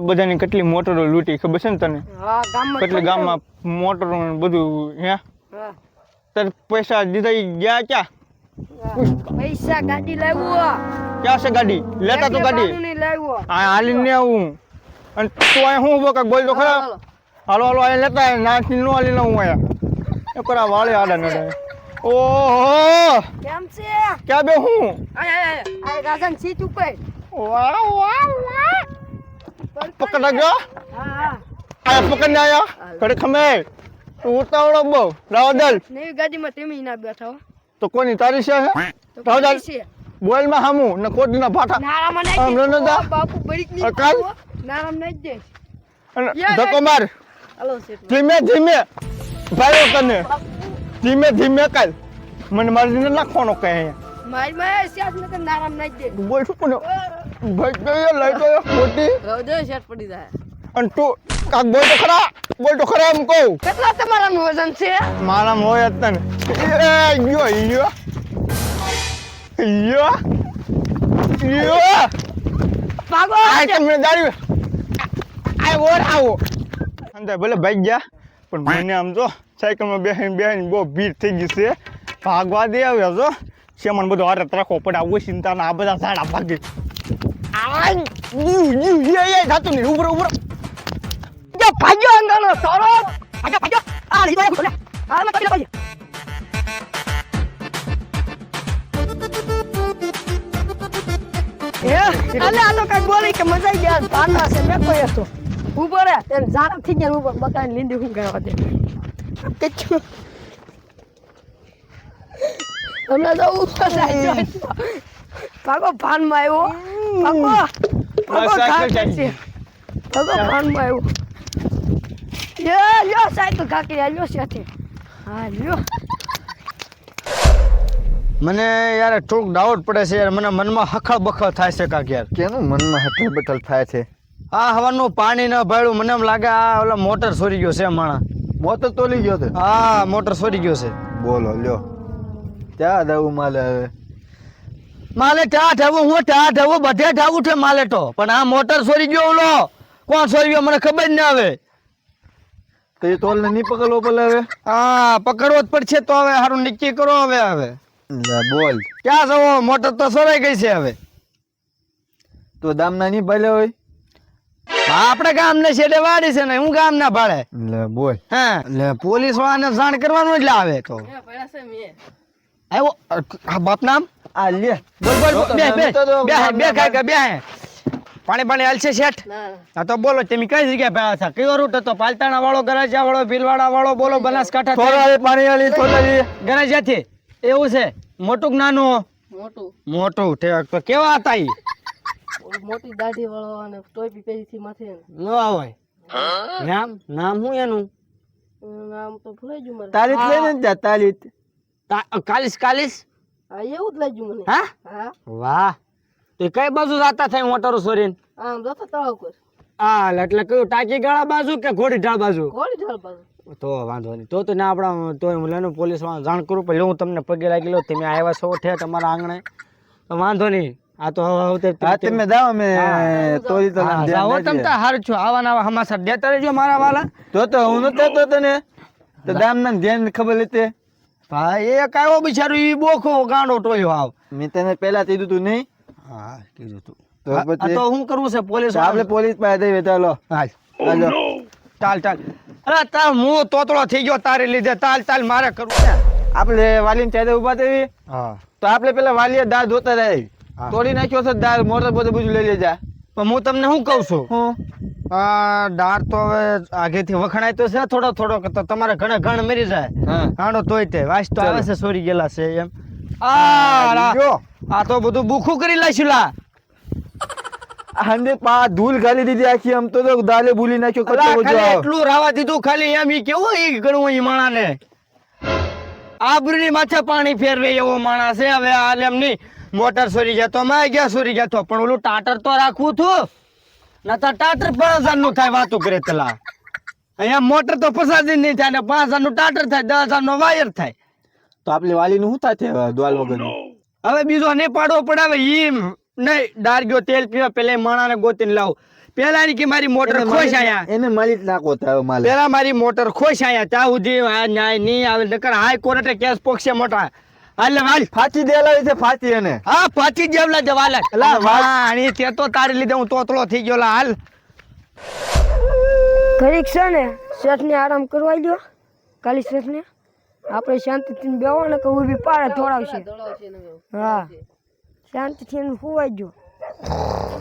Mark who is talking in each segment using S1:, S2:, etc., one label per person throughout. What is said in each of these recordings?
S1: બધાની કેટલી મોટરો લૂંટી ખબર છે ને તને?
S2: એટલે ગામમાં
S1: મોટરો બધું હે. તાર પૈસા દીધા ગયા ક્યાં?
S2: પૈસા ગાડી લાવ્યો
S1: ક્યાં છે ગાડી? લેતા તો ગાડી
S2: હા.
S1: હાલી ને આવું. અને તું અહીં હું કાંઈક બોલ તો ખરા?
S2: હાલો.
S1: હાલો હાલો અહીં લેતા આય. નાથી નો હાલીને હું અહીંયા એ કરા વાળે આડા નડે. ઓહો!
S2: કેમ છે?
S1: ક્યાં બે હું?
S2: આય આય આય. આય રાજાની સીટ ઉપર.
S1: વાહ વાહ વાહ. પકડ ગયો
S2: હા હા.
S1: આ પકડને આયા ઘડી ખમે તું ઉતાવળો બહુ. રાવદલ
S2: નવી ગાડીમાં તેમી ના બેઠા હો.
S1: તો કોની તારી છે રાવદલ બોલમાં હામું. ને કોટના ભાઠા.
S2: નારામાં
S1: આમ
S2: નાઈ
S1: રનો
S2: દે બાપુ બરીકની
S1: અકાલ.
S2: નારામાં નાઈ દે.
S1: અને ધક્કો માર.
S2: હાલો સેટ
S1: ધીમે ધીમે. ભાઈઓ કને ધીમે ધીમે કાલ. મને મારી દીને નાખવાનો કહે
S2: મારી માં સ્યાસ નકર નારામ નાઈ દે.
S1: બોલ શું કોને? ભાઈ ગયો લઈ ગયો ખોટી.
S2: રવજો સેટ પડી જાય.
S1: અને તું કાક બોલ તો ખરા બોલ તો ખરા એમ કહું.
S2: કેટલા તમારાનું વજન છે?
S1: મારા હોય જ તને. એ ગયો યો યો યો
S2: ભાગો.
S1: આ તમને દાડી આ ઓર આવો. અંદર ભલે ભાઈ ગયા પણ મને આમ જો સાયકલમાં બેહીને બેહીને બહુ ભીડ થઈ ગઈ છે. ભાગવા દે આવ્યો છો શેમણ બધું હારે રાખવો પડે આવું ચિંતા ના આ બધા ઝાડા ભાગે. આ યુ યુ યે યે થાતું નહીં ઉભરો ઉભરો
S2: જો ભાગ્યો અંગાનો સોરો ભાગ્યો ભાગ્યો આ લીધો બોલે આ મેં કરી એ અલે આલો કઈ બોલી કે મજા ગયા પાનમાં છે મેં કોઈ હતો ઊભો રે તેને ઝાડા થઈ ગયા ઊભો બકાઈ લીંડી હું ગયા દે કચ્છું હમણાં તો જાય ભાગો ભાનમાં આવ્યો ભાગો ભાગો
S1: સાયકલ
S2: ઘા
S1: ચાલી.
S2: કરશે ભાગો ભાનમાં આવ્યો. યો યો સાયકલ કાકી આ લ્યો સાથે હા લ્યો.
S1: મને યાર થોડુંક ડાઉટ પડે છે યાર મને મનમાં હખળ બખળ થાય છે કાક યાર.
S3: કેનું મનમાં હખળ બટલ થાય છે?
S1: આ હવાનું પાણી ન ભર્યું મને એમ લાગે આ ઓલા મોટર સોરી ગયો છે માણા.
S3: મોટર તોલી ગયો છે?
S1: હા મોટર સોરી ગયો છે.
S3: બોલો લ્યો. ત્યાં દવું માલે હવે?
S1: માલે ટા ઠાવું હું ટા ઠાવું બધે ઠાવું છે માલે તો. પણ આ મોટર સોરી ગયો ઓલો. કોણ સોરી ગયો મને ખબર જ ના આવે.
S3: તો એ તોલને નહીં પકડવો પડે હવે?
S1: હા પકડવો જ પડશે તો હવે સારું નિક્કી કરો હવે હવે.
S3: બોલ.
S1: ક્યાં જવો? મોટર તો સોરાઈ ગઈ છે હવે.
S3: તો દામના નહીં ભલે હોય?
S1: હા, આપણે ગામ ને છેડે વાડી છે ને હું ગામ ના ભાડે.
S3: લે બોલ.
S1: હા. લે પોલીસ વાળાને જાણ કરવાનું એટલે આવે તો. આવ્યો આ બાપ નામ
S3: આ લે.
S1: બોલ બોલ. બે બે. બે બે કાકા બે પાણી પાણી હાલશે શેઠ? હા તો બોલો તમે કઈ જગ્યાએ ભાયા હતા કયો રૂટ હતો? પાલતાણા વાળો ગરાજા વાળો ભીલવાડા વાળો બોલો બનાસકાંઠા
S3: થોડા પાણી વાળી થોડા
S1: ગરાજાથી એવું છે? મોટું કે નાનું?
S2: મોટું.
S1: મોટું ઠેક તો કેવા હતા ઈ?
S2: મોટી દાઢી વાળો અને ટોપી પહેરી થી માથે
S1: નો હોય. નામ? નામ શું એનું?
S2: નામ તો ભૂલાઈ ગયું મારે
S3: તાલીત લઈને જ જા તાલીત.
S1: તા- કાલીસ કાલીસ?
S2: એવું જ લાગ્યું મને.
S1: હા?
S2: હા.
S1: વાહ. તો કઈ બાજુ જાતા થાય મોટરો સોરીન?
S2: આમ જતો તળાવ પર
S1: હા એટલે કયું ટાંકી ગાળા બાજુ કે ઘોડી ઢાળ બાજુ?
S2: ઘોડી ઢાળ બાજુ.
S1: તો વાંધો નહીં. તો તો ના આપણા તો હું લેનો પોલીસવાળા જાણ કરું પછી હું તમને પગે લાગી લઉં તમે આવ્યા છો ઠે તમારા આંગણે. તો વાંધો નહીં. આ તો હવે હવે
S3: તમે દાવ અમે તો તો
S1: હા, જાઓ તમ તો હાર છો. આવા નવા હમાસર દેતા રહેજો મારા વાલા.
S3: તો તો હું નતો તો તને. તો દામના ધ્યાન ખબર લેતે
S1: ભાઈ એ કાયો બિચારો ઈ બોખો ગાંડો ટોયો આવ.
S3: મેં તને પહેલા કીધું તું નહીં?
S1: હા કીધું તું.
S3: તો પછી?
S1: તો હું કરવું છે પોલીસ
S3: આપણે પોલીસ પાસે જઈએ ચાલો
S1: હા
S3: ચાલો
S1: ચાલ ચાલ. અરે તાર હું તોતળો થઈ ગયો તારે લીધે. તાલ તાલ મારે કરવું ને
S3: આપણે વાલીને ચાદે ઊભા થઈ
S1: હા.
S3: તો આપણે પેલા વાલીએ દાળ ધોતા
S1: હા.
S3: રહી તોડી નાખ્યો છે દાળ મોટર બધું બધું લઈ લેજા.
S1: પણ હું તમને શું કહું છું?
S3: હું?
S1: આ દાળ તો હવે આગેથી વખણાય તો છે થોડો થોડો તો તમારે ઘણે ઘણ મરી જાય.
S3: હા.
S1: તોય તે વાસ તો આવે છે સોરી ગેલા છે એમ. આ આ તો બધું બુખું કરી લાશું લા.
S3: હંદે પા ધૂલ ગાલી દીધી આખી આમ તો દાલે ભૂલી નાખ્યો કટકો
S1: એટલું રાવા દીધું ખાલી એમ ઈ કેવું ઈ ગણવું ઈ માણાને. આબરૂની માથે પાણી ફેરવે એવો માણસ છે હવે હાલ એમ નહીં મોટર સોરી ગયા તો માં ગયા સોરી ગયા તો પણ ઓલું ટાટર તો રાખવું હતું ટાટર પાંચ હજારનું થાય વાતું કરે તલા અહીંયા મોટર તો પચાસ નહીં થાય ને પાંચ હજારનું ટાટર થાય દસ હજાર નો વાયર થાય.
S3: તો આપણે વાલીનું શું થાય દ્વાલ વગર
S1: હવે બીજો નહીં પાડવો પડે ઈમ નહીં ડાર ગયો તેલ પીવા પેલા માણા ને ગોતીને લાવ. પેલા ની કે મારી મોટર ખોશ આયા.
S3: એને માલિક નાખો માલ.
S1: પેલા મારી મોટર ખોશ આયા ત્યાં સુધી ન્યાય નહીં આવે નકર હાઈ કોર્ટે કેસ પોક્ષે મોટા. હાલ હાલ.
S3: ફાંચી દેલાવી છે ફાંચી એને.
S1: હા ફાચી જેવલા. જવાલા હા અને તે તો તારી લીધે હું તોતળો થઈ ગયો લા, હાલ.
S2: ઘડીક છે ને શેઠને આરામ કરવા દો કાલી શેઠને. આપણે શાંતિથી બેવો ને કે ઊભી પાડે દોડાવશે હા. શાંતિથી સુવાઈ ગયો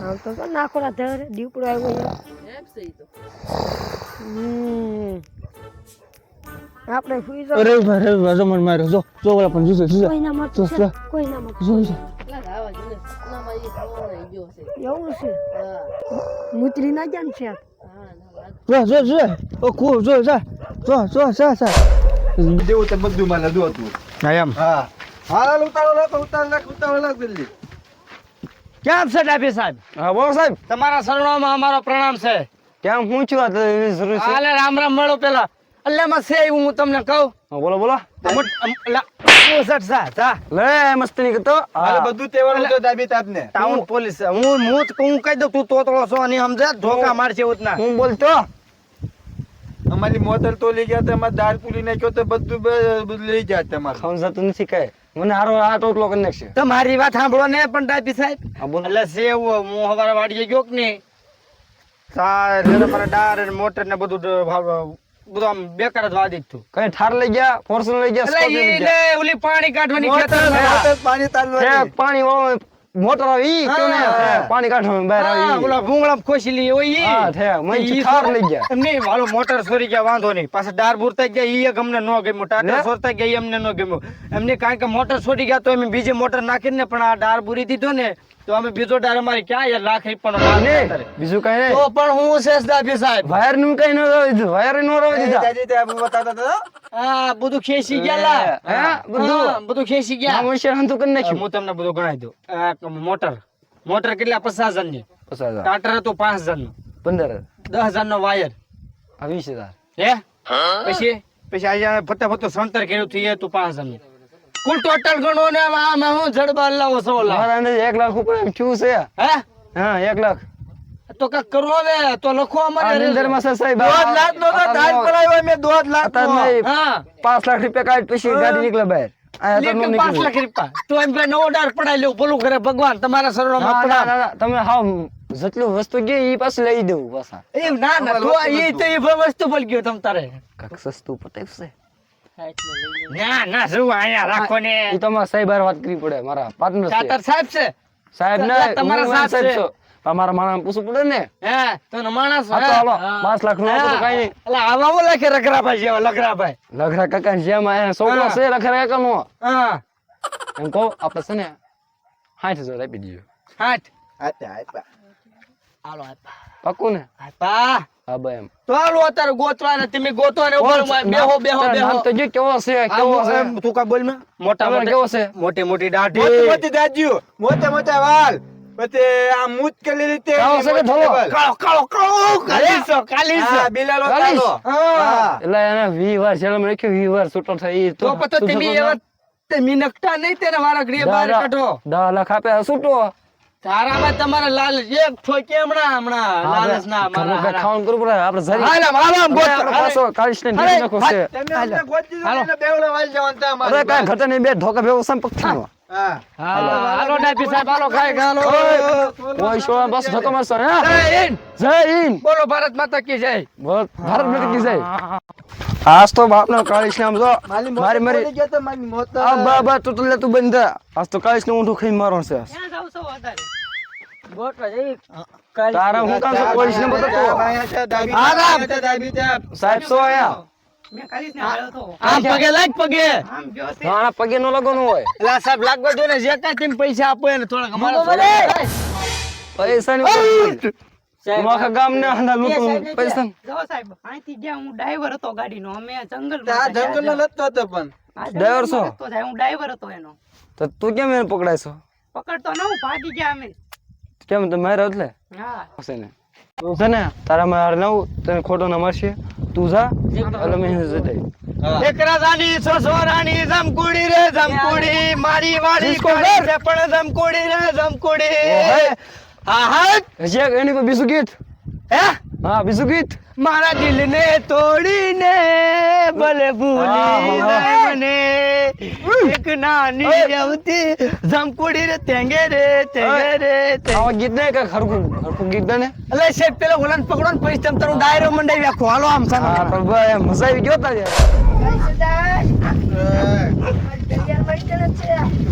S2: આમ તો નાખો નાખોડા ધર દીપડો આવ્યો હમ. આપણે સુઈ જાવ
S4: અરે ભાઈ અરે ભાઈ રમણ માર્યો જો જો ઓલા પણ જોશે જોશે
S2: કોઈ ના મત. કોઈ ના મત
S4: જો જો.
S2: એવું છે? મૂતરી ના જાન છે?
S4: જો જો જો. ઓ કુ જો જા. જો જો જા જા.
S3: જેવું તે બધું માને જો તું
S1: હા એમ.
S3: હા. હાલ ઉતારો લાખ ઉતાર નાખ ઉતારો લાખ જલ્દી.
S1: ક્યાં છે ડાભી સાહેબ?
S4: હા બોલો સાહેબ.
S1: તમારા શરણોમાં અમારો પ્રણામ છે.
S4: કેમ હું છું આ જરૂર છે?
S1: હાલે રામ રામ મળો પેલા. એટલે માં છે એવું હું તમને કહું.
S4: બોલો બોલો.
S1: મોટ- અમ, લા, ઓ સટ સા, જા.
S4: લે મસ્તી કરતો
S3: બધું તહેવાર તો દાબી તાપને
S1: ટાઉન પોલીસ. હું હું હું કહી દઉં તું તોતળો છો અને સમજે ધોકા મારશે એવું
S4: હું બોલતો.
S3: અમારી મોટર તો લઈ ગયા તમારે દાળ પૂરી નાખ્યો તો બધું લઈ ગયા તમારે
S4: સમજાતું નથી કઈ. મને હારો આ ટોટલો કરી નાખશે.
S1: તમારી વાત સાંભળો ને પણ ડાભી સાહેબ.
S4: હા
S1: એટલે એવું હું હવારે વાડીએ ગયો કે નહીં? તાર મારા ડાર મોટર ને બધું બધું આમ બેકાર જ વાદી તું.
S4: કઈ ઠાર લઈ ગયા? ફોર્ચ્યુનર લઈ ગયા?
S1: એટલે
S4: સ્કોર્પિયો લઈ ગયા?
S1: ઓલી પાણી કાઢવાની
S3: મોટર પાણી
S4: છે, પાણી વાળો મોટર આવી ઈ કયો ને
S3: હા.
S4: છે, પાણી કાઢવાનું બહાર આવી
S1: ઓલા ભૂંગળા ખોસી લઈ ઓય ઈ.
S4: હા, થે મને
S1: ઠાર
S4: લઈ ગયા.
S1: એમ નહીં, હાલો મોટર સોરી ગયા વાંધો નહીં. પાછા ડાર બુરતા ગયા ઈ એક અમને ન ગમ્યો.
S4: ટાટા?
S1: સોરતા ગયા એમને અમને ન ગમ્યું. એમને કારણ કે મોટર છોડી ગયા તો એમ બીજી મોટર નાખીને પણ આ ડાર બુરી દીધો ને તો અમે બીજો ડાર અમારે ક્યાં યાર લાખ પણ.
S4: બીજું કઈ નહીં.
S1: તો પણ હું શેષ દાભી સાહેબ.
S4: વાયરનું કઈ ન રવા દીધું વાયર નો રવા દીધા.
S3: દાદી તે આપણે બતાતા તો
S1: હા બધું ખેસી ગયા લા.
S4: હા બધું?
S1: બધું ખેસી ગયા.
S4: હું શેર હંતુ કરી નાખ્યું.
S1: હું તમને બધું ગણાઈ દઉં. આ મોટર. મોટર કેટલા? પચાસ હજારની
S4: પચાસ હજાર.
S1: ટાટર તો પાંચ હજારનું
S4: પંદર હજાર.
S1: દસ હજાર નો વાયર.
S4: આ વીસ હજાર.
S1: હે? પછી? પછી આજે ફતે ફતો સંતર કર્યું થઈ તું પાંચ હજારનું કુલ ટોટલ ગણો ને આમાં હું જડબા લાવો છો ઓલા?
S4: મારા અંદર 1 લાખ ઉપર થયું છે.
S1: હે?
S4: હા 1 લાખ.
S1: તો કાક કરો ને તો લખો અમારે
S4: નિંદરમાં છે સાહેબ
S3: દોઢ લાખ નો તો દાળ પડાવ્યો મે દોઢ લાખ
S4: અત્યારે
S3: નો.
S4: નહીં,
S1: હા.
S4: પાંચ લાખ રૂપિયા કાઢ પછી ગાડી નીકળે બહાર.
S1: તો
S4: તમે હા જેટલું વસ્તુ ગઈ એ પાછું લઈ દઉં પાછા.
S1: એમ ના ના તો એ તો એ વસ્તુ ગયો તમ તારે.
S4: સસ્તું પતાવશે
S1: ના ના શું અહીંયા રાખો ને
S4: એ તમારા સાહેબ વાત કરવી પડે મારા પાર્ટનર છે.
S1: સાહેબ છે?
S4: સાહેબ ને
S1: તમારા સાહેબ છો?
S4: અમારા માણસ પૂછવું પડે ને.
S1: હે તો માણસ
S4: હા હાલો પાંચ લાખનું તો કઈ નહીં.
S1: એટલે આવા બોલે કે રખરાભાઈ જેવા લખરાભાઈ
S4: લખરા કાકા ને જેમ આયા છોકરો છે લખરા કાકા નો
S1: હા.
S4: એમ કહો આપણે છે ને સાઠ હજાર આપી દીધું.
S1: હાટ
S3: આપ્યા, આપ્યા.
S1: હાલો આપા
S4: પાકું ને?
S1: આપા
S4: હા ભાઈ એમ.
S1: તો હાલો અત્યારે ગોતવા ને તમે ગોતો ને ઉપર બેહો બેહો બેહો.
S4: તો જો કેવો છે કેવો છે?
S1: તું કા બોલ મે મોટા મોટા
S4: કેવો છે?
S1: મોટી મોટી
S3: મોટી
S1: દાઢી.
S3: મોટી દાજીઓ મોટા મોટા વાલ. પછી આ મૂત કરી રીતે
S4: કાળો છે કે
S1: કાળો કાળો કાળો કાલીસો કાલીસો
S3: બિલાલો કાળો.
S1: હા.
S3: હા.
S4: એટલે એને વી વાર જેલમાં રાખ્યો વી વાર છૂટો થઈ
S1: તો તો તમે એવા તમે નકટા નહીં તેને વાળા ગૃહ બહાર કાઢો.
S4: 10 લાખ આપે છૂટો.
S1: તારામાં તમારા લાલ એક ઠોકે હમણાં હમણાં. લાલચ ના મારા
S4: કાંઈ ખાવાનું કરવું પડે આપણે જરી
S1: હાલ આમ, ગોત.
S4: પાછો કાળીશ ને
S1: અરે,
S4: નાખો છે.
S3: તમે અમને ગોતી દીધો ને બેવડો વાલ જવાનું તા અમારી.
S4: અરે ઘટે નહીં બે ઢોકા ભેગો સંપર્ક થયો.
S3: હા.
S1: હાલો. હાલો સાહેબ હાલો ખાઈ ખાલો.
S4: ઓય શો બસ ધક્કો મારશો ને
S1: જય હિન્દ.
S4: જય હિન્દ.
S1: બોલો ભારત માતા કી જય.
S4: ભારત માતા કી જય. આજ તો બાપનો કાળીશ નામ જો
S3: મારી
S4: મારી
S3: મોટી ગયો તો મારી મોટર
S4: આ બા બા તું તો લે તું બંધ. આજ તો કાળીશ ને ઊંધું ખાઈ મારવાનું છે. તારા હું કામ પોલીસ ને બતાતો સાહેબ સો આયા
S1: આમ? પગે લાગ પગે.
S4: આના પગે નો લગવાનું હોય.
S1: એલા સાહેબ લાગવા દો ને જે કાંઈ તમે પૈસા આપો એને થોડાક અમારા
S4: પૈસા ની હું ગામ ને આના લૂંટું પૈસા
S5: જો સાહેબ અહીંથી જ્યાં હું ડ્રાઈવર હતો ગાડીનો. અમે જંગલ
S3: આ જંગલ નો લતો હતો પણ.
S4: ડ્રાઈવર છો?
S5: હું ડ્રાઈવર હતો એનો.
S4: તો તું કેમ એને પકડાયશો
S5: પકડતો ન હું ભાગી ગયા અમે.
S4: કેમ તમે માર્યો એટલે
S5: હા.
S4: હશે ને? તું છે ને તારા માર નવ તને ખોટો ન મળશે. તું જા એટલે મેં જતા
S1: એક રાજાની સસોરાની જમકુડી રે જમકુડી. મારી વાળી
S4: ડિસ્કો
S1: છે પણ જમકુડી રે જમકુડી. હા હા.
S4: હજી એની પર બીજું ગીત?
S1: હે?
S4: હા બીજું ગીત?
S1: મારા દિલને તોડીને ભલે ભૂલી. જાય મને એક નાની આવતી જમકુડી રે તેંગે રે તેંગે રે.
S4: આવા ગીત ને કે હરકું હરકું ગીત ને
S1: એટલે શેઠ પેલો ઓલાને પકડો ને પછી તમે તારો ડાયરો મંડાવી આખો હાલો આમ
S4: હા તો ભાઈ મજા આવી ગયો તા યાર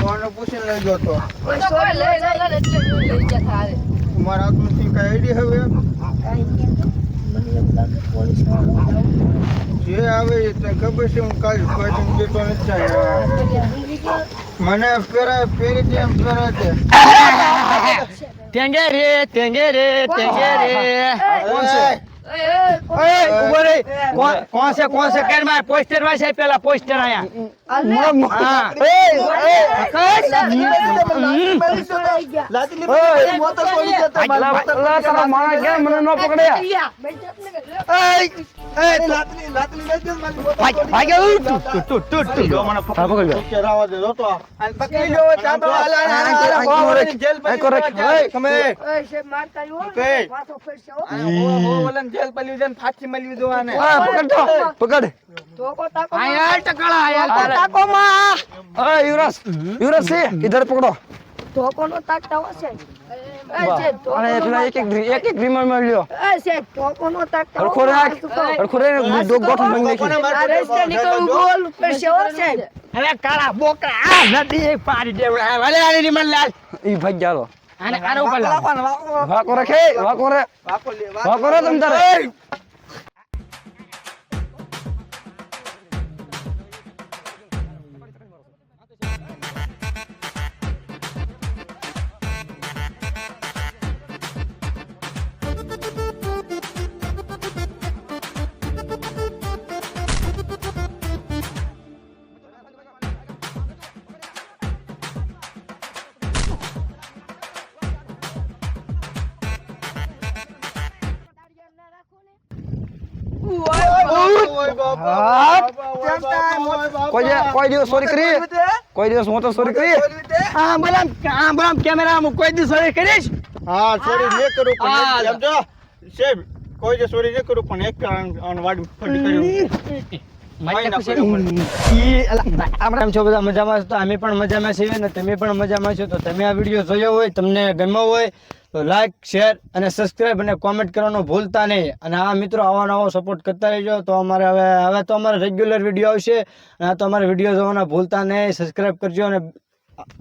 S3: કોને પૂછીને લઈ ગયો તો? કઈ જે આવે એ તને ખબર છે હું કાલ કોઈ તને નથી મને પેરા પેરી દે એમ પેરા દે.
S1: તેંગે રે તેંગે રે તેંગે રે.
S3: કોણ છે?
S1: ઊભો રે કોણ છે કોણ છે? કેર માર પોસ્ટરમાં છે પેલા પોસ્ટર આયા હા
S4: અલા, ન હા પકડ્યો
S3: દે ને ફાંસી મળવી દો આને.
S4: હા પકડ તો. પકડ.
S1: આયા ટકળા આયા તાકો માં.
S4: હા યુવરાજ. યુવરાજ છે ઇધર પકડો.
S2: તાકતા હશે
S4: લ્યો
S2: ધોકોનો તાકતા
S4: હરખો રાખ. હરખો રે દો ગોઠ ભાંગી નાખી.
S2: આ રસ્તે નીકળવું બોલ પડશે હો સાહેબ
S1: અરે કાળા બોકરા આ નદી એક પાડી દે ભલે આની ની મન લાલ.
S4: ઈ ભાગ ગયા
S1: આને આને ઉપર લાવ.
S4: વાકો રાખે વાકો રે
S3: વાકો લે, વાકો
S4: રે તમ તારે. કોઈ દિવસ કોઈ દિવસ ચોરી કરી કોઈ દિવસ મોટો ચોરી કરી
S1: આ બલામ આ બલામ કેમેરા માં કોઈ દિવસ ચોરી કરીશ?
S3: હા ચોરી નહીં કરું પણ એક- સમજો? સાહેબ કોઈ જે ચોરી નહીં કરું પણ એક આણ- આણ ફટી કર્યું મારી નાખો એવું.
S1: ઈ અલા, આપણે કેમ છો બધા મજામાં છો? તો અમે પણ મજામાં છીએ ને તમે પણ મજામાં છો? તો તમે આ વીડિયો જોયો હોય તમને ગમ્યો હોય તો લાઇક શેર અને સબસ્ક્રાઇબ અને કોમેન્ટ કરવાનું ભૂલતા નહીં. અને આ મિત્રો આવા નવો સપોર્ટ કરતા રહેજો. તો અમારે હવે હવે તો અમારે રેગ્યુલર વીડિયો આવશે. અને આ તો અમારે વીડિયો જોવાના ભૂલતા નહીં. સબસ્ક્રાઇબ કરજો અને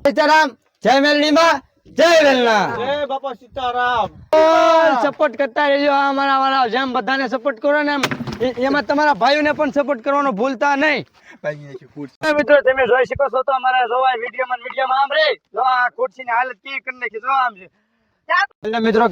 S1: સીતારામ જય મેલડીમાં. જય વેલના
S3: જય બાપા સીતારામ.
S1: સપોર્ટ કરતા રહેજો. આ અમારા વાળા જેમ બધાને સપોર્ટ કરો ને એમ. એમાં તમારા ભાઈઓને પણ સપોર્ટ કરવાનો ભૂલતા નહીં. મિત્રો તમે જોઈ શકો છો તો અમારા જોવાય વિડીયોમાં વિડીયોમાં આમ રે. જો આ ખુરશીની હાલત કેવી કરી નાખી. જો આમ છે. મિત્રો